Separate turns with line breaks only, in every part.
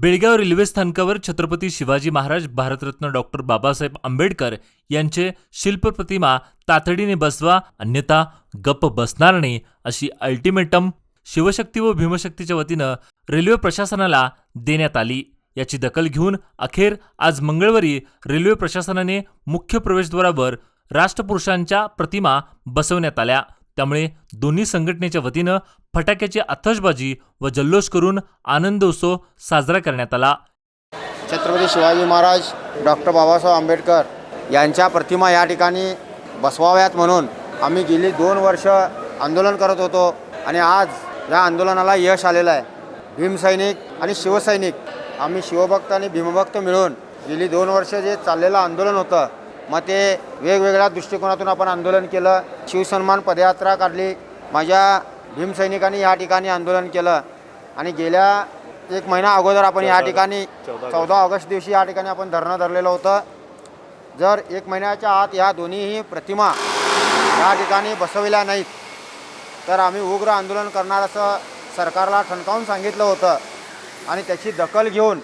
Belgaum railway स्थानकावर Chhatrapati Shivaji Maharaj Bharat Ratna doctor Babasaheb Ambedkar यांचे शिल्पप्रतिमा तातडीने बसवा अन्यथा गप्प बसणार नाही अशी अल्टिमेटम शिवशक्ती व भीमशक्तीच्या वतीनं रेल्वे प्रशासनाला देण्यात आली. याची दखल घेऊन अखेर आज मंगळवारी रेल्वे प्रशासनाने मुख्य प्रवेशद्वारावर राष्ट्रपुरुषांच्या प्रतिमा बसवण्यात आल्या. त्यामुळे दोन्ही संघटनेच्या वतीनं फटाक्याची आतषबाजी व जल्लोष करून आनंद उत्सव साजरा करण्यात आला.
छत्रपती शिवाजी महाराज डॉक्टर बाबासाहेब आंबेडकर यांच्या प्रतिमा या ठिकाणी बसवाव्यात म्हणून आम्ही गेली दोन वर्ष आंदोलन करत होतो आणि आज या आंदोलनाला यश आलेलं आहे. भीमसैनिक आणि शिवसैनिक आम्ही शिवभक्त आणि भीमभक्त मिळून गेली दोन वर्ष जे चाललेलं आंदोलन होतं मग ते वेगवेगळ्या दृष्टिकोनातून आपण आंदोलन केलं. शिवसन्मान पदयात्रा काढली. माझ्या भीमसैनिकांनी या ठिकाणी आंदोलन केलं. आणि गेल्या एक महिना अगोदर आपण या ठिकाणी चौदा ऑगस्ट दिवशी या ठिकाणी आपण धरणं धरलेलं होतं. जर एक महिन्याच्या आत या दोन्हीही प्रतिमा या ठिकाणी बसविल्या नाहीत तर आम्ही उग्र आंदोलन करणार असं सरकारला ठणकावून सांगितलं होतं. आणि त्याची दखल घेऊन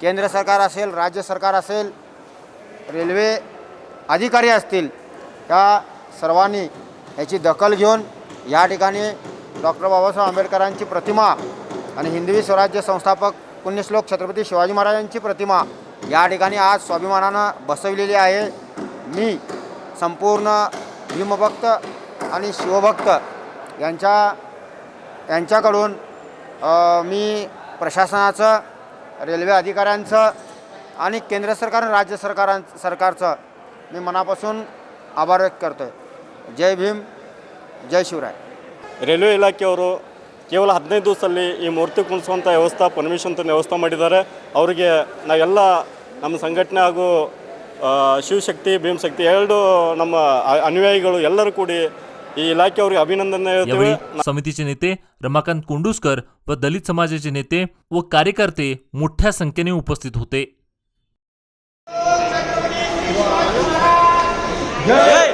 केंद्र सरकार असेल राज्य सरकार असेल रेल्वे अधिकारी असतील त्या सर्वांनी याची दखल घेऊन या ठिकाणी डॉक्टर बाबासाहेब आंबेडकरांची प्रतिमा आणि हिंदवी स्वराज्य संस्थापक पुण्यश्लोक छत्रपती शिवाजी महाराजांची प्रतिमा या ठिकाणी आज स्वाभिमानानं बसवलेली आहे. मी संपूर्ण भीमभक्त आणि शिवभक्त यांच्या यांच्याकडून मी प्रशासनाचं रेल्वे अधिकाऱ्यांचं आणि केंद्र सरकार आणि राज्य सरकारां सरकारचं मी मनापासून आभार व्यक्त करतो आहे जय भीम जय शिवराय
ರೈಲ್ವೆ ಇಲಾಖೆಯವರು ಕೇವಲ ಹದಿನೈದು ದಿವಸದಲ್ಲಿ ಈ ಮೂರ್ತಿ ಕುಣಿಸುವಂಥ ವ್ಯವಸ್ಥೆ ಪರ್ಮಿಷನ್ ತಂದು ವ್ಯವಸ್ಥೆ ಮಾಡಿದ್ದಾರೆ ಅವರಿಗೆ ನಾವೆಲ್ಲ ನಮ್ಮ ಸಂಘಟನೆ ಹಾಗೂ ಆ, ಶಿವಶಕ್ತಿ ಭೀಮಶಕ್ತಿ ಎರಡು ನಮ್ಮ ಅ- ಅನುಯಾಯಿಗಳು ಎಲ್ಲರೂ ಕೂಡಿ ಈ ಇಲಾಖೆಯವರಿಗೆ ಅಭಿನಂದನೆ ಹೇಳ್ತೇವೆ
यावेळी समितीचे नेते रमाकांत कोंडूसकर व दलित समाजाचे नेते व कार्यकर्ते मोठ्या संख्येने उपस्थित होते
ಜೈ